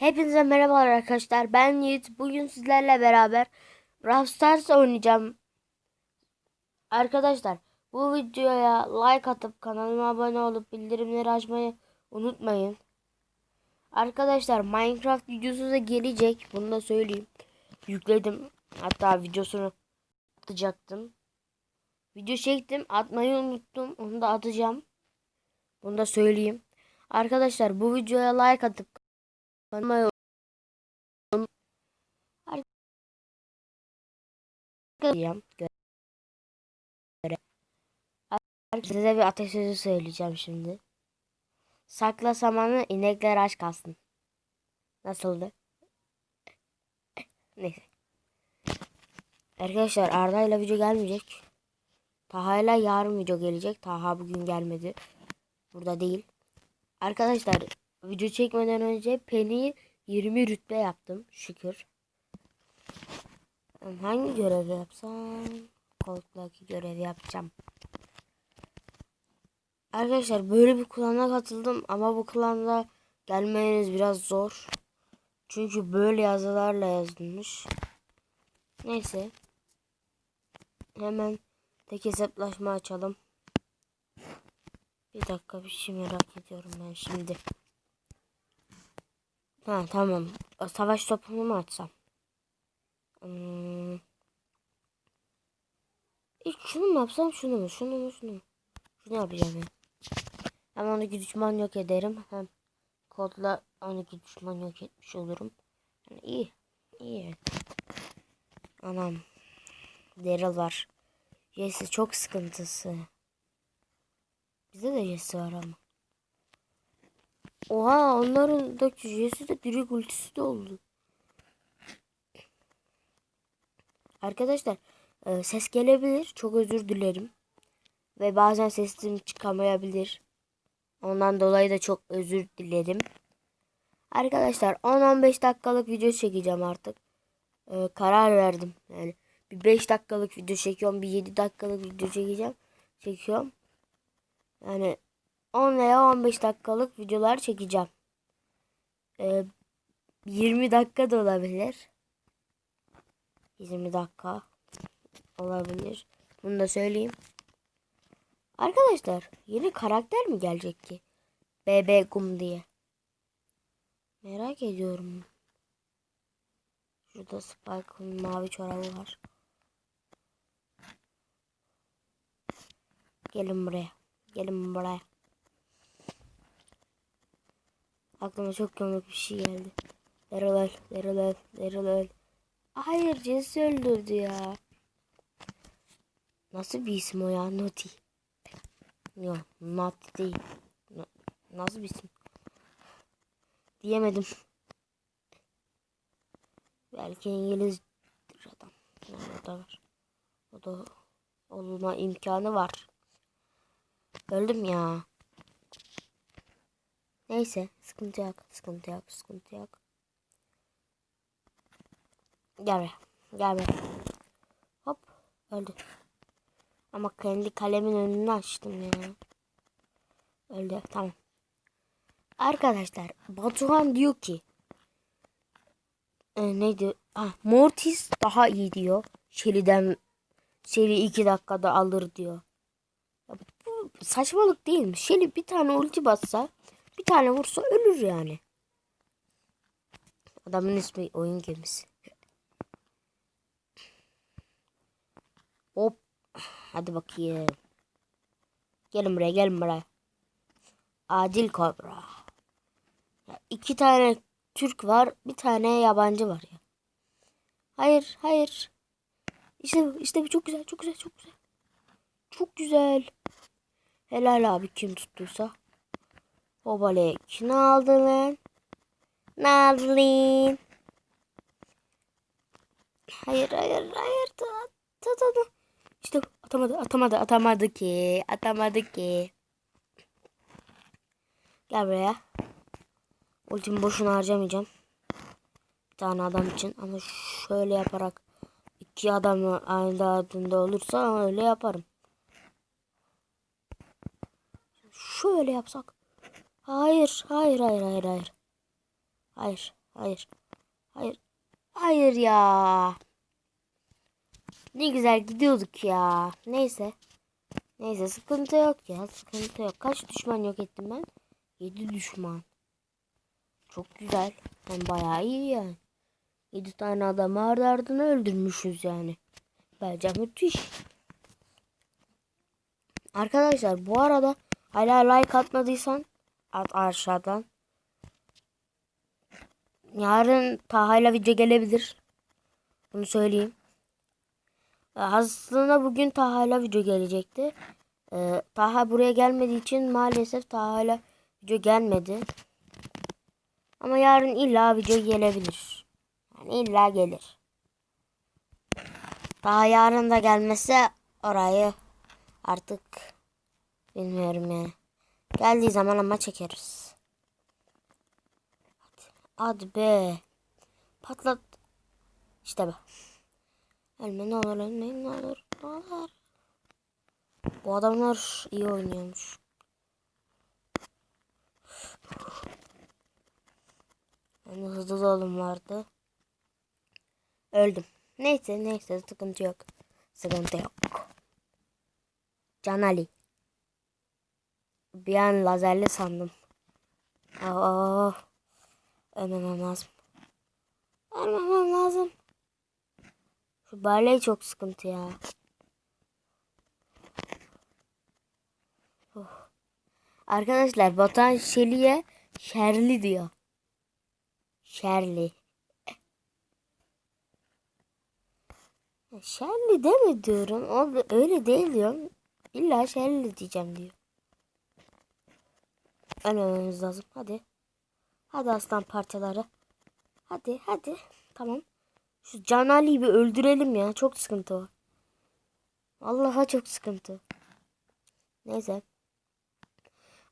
Hepinize merhabalar arkadaşlar. Ben Yiğit. Bugün sizlerle beraber Brawl Stars oynayacağım. Arkadaşlar bu videoya like atıp kanalıma abone olup bildirimleri açmayı unutmayın. Arkadaşlar Minecraft videosu da gelecek. Bunu da söyleyeyim. Yükledim. Hatta videosunu atacaktım. Video çektim. Atmayı unuttum. Onu da atacağım. Bunu da söyleyeyim. Arkadaşlar bu videoya like atıp kanalıma Diyeceğim. Size bir atasözü söyleyeceğim şimdi. Sakla samanı inekler aç kalsın. Nasıldı? Neyse. Arkadaşlar Arda ile video gelmeyecek. Taha ile yarın video gelecek. Taha bugün gelmedi. Burada değil. Arkadaşlar video çekmeden önce Penny'i 20 rütbe yaptım. Şükür. Hangi görevi yapsam? Koltuktaki görevi yapacağım. Arkadaşlar böyle bir klana katıldım ama bu klanda gelmeniz biraz zor. Çünkü böyle yazılarla yazılmış. Neyse. Hemen tek hesaplaşma açalım. Bir dakika bir şey merak ediyorum ben şimdi. Ha tamam. O Savaş topunu mu açsam? Hmm. İlk şunu mu yapsam şunu mu şunu mu şunu mu? Şunu yapacağım ben. Hem 12 düşman yok ederim. Hem kodla 12 düşman yok etmiş olurum. Yani iyi. iyi. Anam. Daryl var. Jesse çok sıkıntısı. Bizde de Jesse var ama. Oha onların da Jesse de direkt ultisi de oldu. Arkadaşlar e, ses gelebilir. Çok özür dilerim. Ve bazen sesim çıkamayabilir. Ondan dolayı da çok özür dilerim. Arkadaşlar 10-15 dakikalık video çekeceğim artık. E, karar verdim. Yani bir 5 dakikalık video çekiyorum. Bir 7 dakikalık video çekeceğim. Çekiyorum. Yani 10 veya 15 dakikalık videolar çekeceğim. E, 20 dakika da olabilir. 20 dakika olabilir. Bunu da söyleyeyim. Arkadaşlar yeni karakter mi gelecek ki? BB Gum diye. Merak ediyorum. Şurada Spike'ın mavi çorabı var. Gelin buraya. Gelin buraya. Aklıma çok komik bir şey geldi. Daryl öl, Daryl öl, öl. Hayır Jesse öldürdü ya. Nasıl bir isim o ya? Naughty. Yok Naughty değil. Na- Nasıl bir isim? Diyemedim. Belki İngilizdir adam. Yani o da var. O da olma imkanı var. Öldüm ya. Neyse sıkıntı yok. Sıkıntı yok. Sıkıntı yok. Gel buraya. Gel buraya. Hop. Öldü. Ama kendi kalemin önünü açtım ya. Öldü. Tamam. Arkadaşlar Batuhan diyor ki e, neydi? Ah, Mortis daha iyi diyor. Shelly'den Shelly 2 dakikada alır diyor. Ya bu saçmalık değil mi? Shelly bir tane ulti bassa bir tane vursa ölür yani. Adamın ismi oyun gemisi. Hop. Hadi bakayım. Gelin buraya gelin buraya. Adil Kobra. Ya iki tane Türk var. Bir tane yabancı var ya. Hayır hayır. İşte işte çok güzel çok güzel çok güzel. Çok güzel. Helal abi kim tuttuysa. Hobalek. Ne aldın lan? Ne aldın? Hayır hayır hayır. Ta, ta, ta. İşte atamadı atamadı atamadı ki. Atamadı ki. Gel buraya. Ultimi boşuna harcamayacağım. Bir tane adam için ama şöyle yaparak iki adamı aynı adında olursa öyle yaparım. Şöyle yapsak. Hayır, hayır, hayır, hayır, hayır. Hayır. Hayır. Hayır. Hayır ya. Ne güzel gidiyorduk ya. Neyse. Neyse sıkıntı yok ya. Sıkıntı yok. Kaç düşman yok ettim ben? 7 düşman. Çok güzel. Ben bayağı iyi yani. 7 tane adamı ardı ardına öldürmüşüz yani. Bence müthiş. Arkadaşlar bu arada hala like atmadıysan at aşağıdan. Yarın Taha'yla video gelebilir. Bunu söyleyeyim. Ee, Aslında bugün Taha'yla video gelecekti. Ee, Taha buraya gelmediği için maalesef Taha'yla video gelmedi. Ama yarın illa video gelebilir. Yani illa gelir. Daha yarın da gelmese orayı artık bilmiyorum ya. Geldiği zaman ama çekeriz. Hadi, hadi be. Patlat. İşte bu. Ölme ne olur ölme ne olur ne olur. Bu adamlar iyi oynuyormuş. Yani hızlı dolum vardı. Öldüm. Neyse neyse sıkıntı yok. Sıkıntı yok. Can Ali. Bir an lazerli sandım. Aa, ölmemem lazım. Ölmemem lazım. Şu Barley çok sıkıntı ya. Oh. Arkadaşlar Batuhan Şeli'ye Şerli diyor. Şerli. Şerli deme. O öyle değil diyorum. İlla Şerli diyeceğim diyor. Ölmememiz lazım. Hadi. Hadi aslan parçaları. Hadi hadi. Tamam. Şu Can Ali'yi bir öldürelim ya. Çok sıkıntı var. Allah'a çok sıkıntı. Neyse.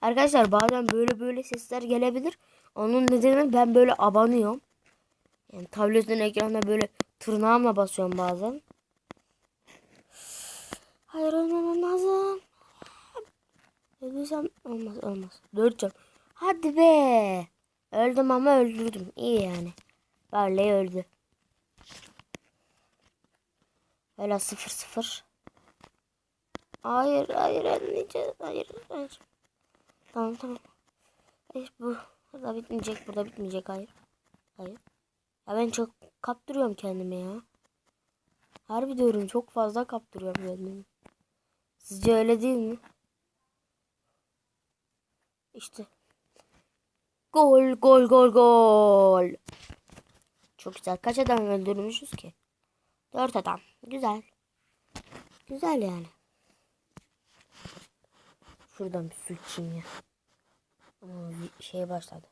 Arkadaşlar bazen böyle böyle sesler gelebilir. Onun nedeni ben böyle abanıyorum. Yani tabletin ekranına böyle tırnağımla basıyorum bazen. Hayır ölmemem lazım. Ölürsem olmaz olmaz. Dört Hadi be. Öldüm ama öldürdüm. İyi yani. Barley öldü. Öyle sıfır sıfır. Hayır hayır ölmeyeceğiz. Hayır hayır. Tamam tamam. Hayır bu burada bitmeyecek. Burada bitmeyecek. Hayır. Hayır. Ya ben çok kaptırıyorum kendimi ya. Harbi diyorum çok fazla kaptırıyorum kendimi. Sizce öyle değil mi? İşte. Gol gol gol gol. Çok güzel. Kaç adam öldürmüşüz ki? Dört adam. Güzel. Güzel yani. Şuradan bir su içeyim ya. Ama bir şey başladı.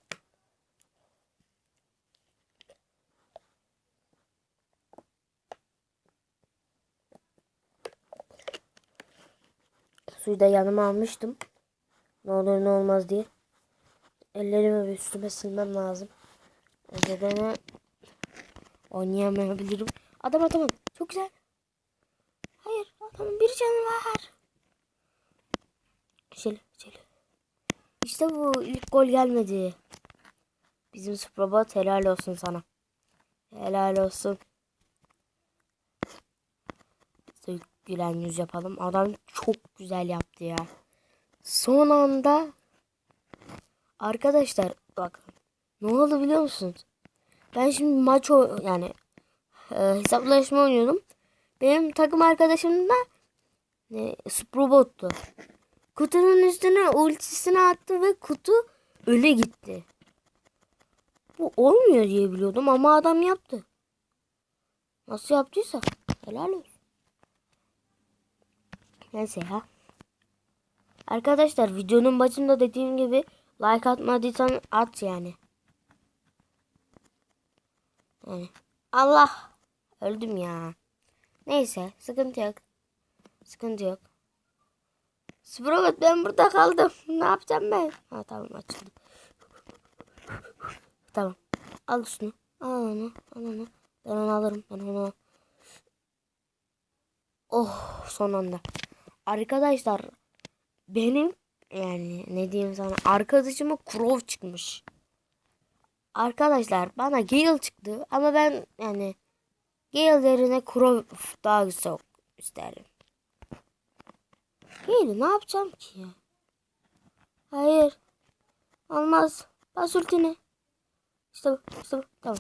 Suyu da yanıma almıştım. Ne olur ne olmaz diye. Ellerimi üstüme silmem lazım. Önceden oynayamayabilirim. Adam adamın. Çok güzel. Hayır adamın bir canı var. Şöyle şöyle. İşte bu ilk gol gelmedi. Bizim Suprabot helal olsun sana. Helal olsun. Gülen yüz yapalım. Adam çok güzel yaptı ya. Son anda arkadaşlar bak ne oldu biliyor musunuz? Ben şimdi maç o yani e, hesaplaşma oynuyordum. Benim takım arkadaşım da ne, Suprobot'tu. Kutunun üstüne ultisini attı ve kutu öle gitti. Bu olmuyor diye biliyordum ama adam yaptı. Nasıl yaptıysa helal olsun. Neyse ya. Arkadaşlar videonun başında dediğim gibi like atmadıysan at yani. Yani Allah öldüm ya. Neyse sıkıntı yok. Sıkıntı yok. Sprogot ben burada kaldım. Ne yapacağım ben? Ha tamam açıldı. Tamam. Al şunu. Al onu. Al onu. Ben onu alırım. Ben onu. Oh son anda. Arkadaşlar benim yani ne diyeyim sana arkadaşıma Krov çıkmış. Arkadaşlar bana Gale çıktı ama ben yani Gale yerine Crow daha güzel isterim. Gale'i ne yapacağım ki ya? Hayır. Olmaz. Bas ultini. İşte bu. işte bu. Tamam.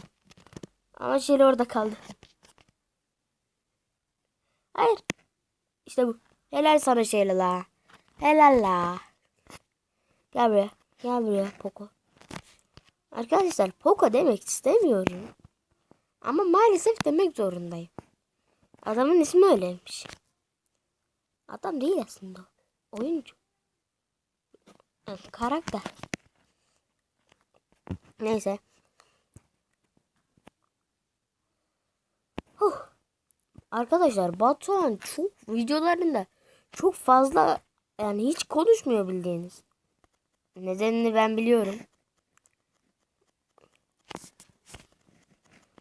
Ama Shelly orada kaldı. Hayır. İşte bu. Helal sana Shelly la. Helal la. Gel buraya. Gel buraya Poco. Arkadaşlar Poco demek istemiyorum. Ama maalesef demek zorundayım. Adamın ismi öyleymiş. Adam değil aslında. Oyuncu. Evet, karakter. Neyse. Huh. Arkadaşlar Batuhan çok videolarında çok fazla yani hiç konuşmuyor bildiğiniz. Nedenini ben biliyorum.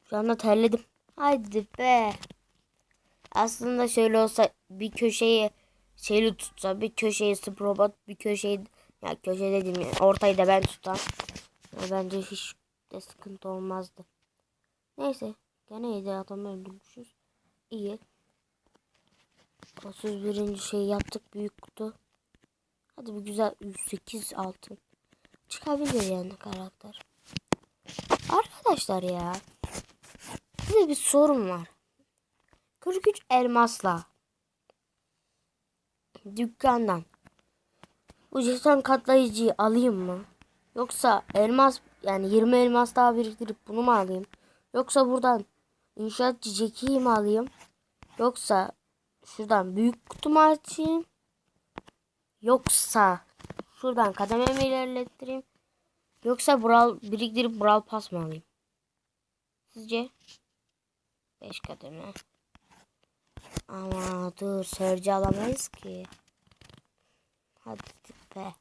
Şu anda terledim. Haydi be. Aslında şöyle olsa bir köşeyi şeyli tutsa bir köşeyi Sprobot bir köşeyi ya köşe dedim ya ortayı da ben tutsam ya bence hiç de sıkıntı olmazdı. Neyse gene yedi adamı öldürmüşüz. İyi. 31. şey yaptık büyük kutu. Hadi bir güzel 108 altın. Çıkabilir yani karakter. Arkadaşlar ya. Size bir sorum var. 43 elmasla dükkandan bu jeton katlayıcıyı alayım mı? Yoksa elmas yani 20 elmas daha biriktirip bunu mu alayım? Yoksa buradan inşaatçı Jackie'yi alayım? Yoksa şuradan büyük kutumu açayım? Yoksa şuradan kadememi ilerlettireyim? Yoksa Brawl biriktirip Brawl Pass mı alayım? Sizce? 5 kademe. Ama dur Surge alamayız ki. Hadi be.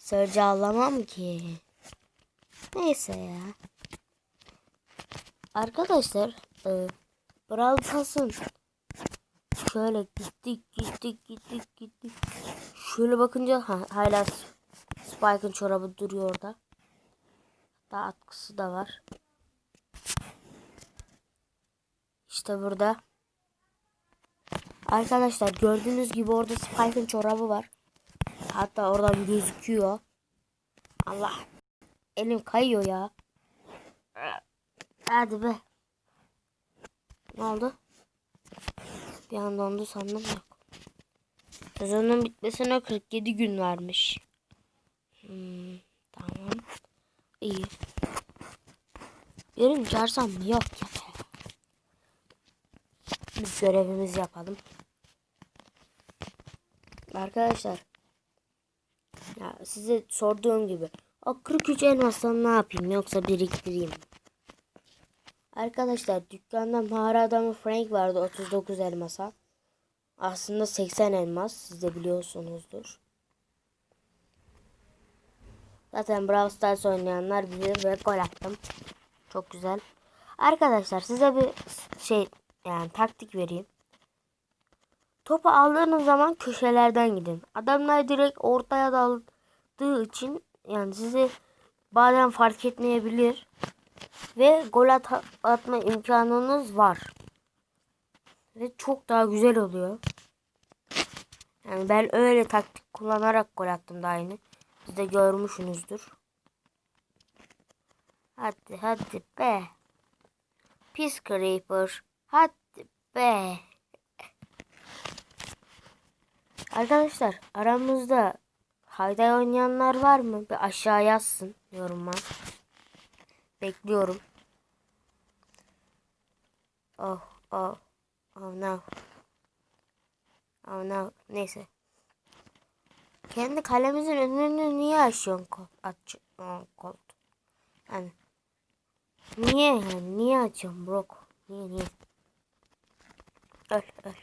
Surge alamam ki. Neyse ya. Arkadaşlar e, Brawl Pass'ın şöyle gittik gittik gittik gittik. Şöyle bakınca ha, hala Spike'ın çorabı duruyor orada. Daha atkısı da var. İşte burada. Arkadaşlar gördüğünüz gibi orada Spike'ın çorabı var. Hatta oradan gözüküyor. Allah. Elim kayıyor ya. Hadi be. Ne oldu? Bir an dondu sandım yok. Sezonun bitmesine 47 gün vermiş. Hmm, tamam. İyi. Birini çağırsam mı? Yok ya. Biz görevimizi yapalım. Arkadaşlar. Ya size sorduğum gibi. O 43 elmasdan ne yapayım yoksa biriktireyim. Arkadaşlar dükkanda mağara adamı Frank vardı 39 elmasa. Aslında 80 elmas siz de biliyorsunuzdur. Zaten Brawl Stars oynayanlar bilir ve gol attım. Çok güzel. Arkadaşlar size bir şey yani taktik vereyim. Topu aldığınız zaman köşelerden gidin. Adamlar direkt ortaya daldığı için yani sizi bazen fark etmeyebilir. Ve gol at atma imkanınız var. Ve çok daha güzel oluyor. Yani ben öyle taktik kullanarak gol attım daha yeni. Siz de görmüşsünüzdür. Hadi hadi be. Pis Creeper. Hadi be. Arkadaşlar aramızda Hayday oynayanlar var mı? Bir aşağı yazsın yoruma. Bekliyorum. Oh oh. Oh no. Oh no. Neyse. Kendi kalemizin önünü niye açıyorsun kol? Aç. Kol. Yani. Niye yani? Niye açıyorsun Brok? Niye niye? Öl öl.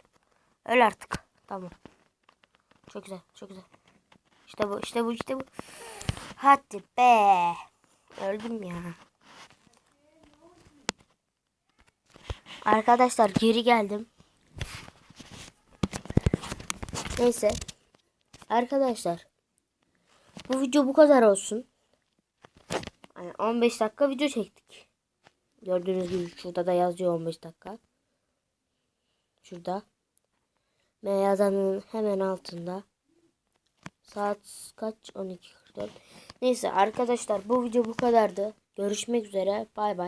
Öl artık. Tamam. Çok güzel çok güzel. İşte bu işte bu işte bu. Hadi be. Öldüm ya. Arkadaşlar geri geldim. Neyse. Arkadaşlar. Bu video bu kadar olsun. Yani 15 dakika video çektik. Gördüğünüz gibi şurada da yazıyor 15 dakika. Şurada. Ve yazanın hemen altında. Saat kaç? 12.44. Neyse arkadaşlar bu video bu kadardı. Görüşmek üzere. Bay bay.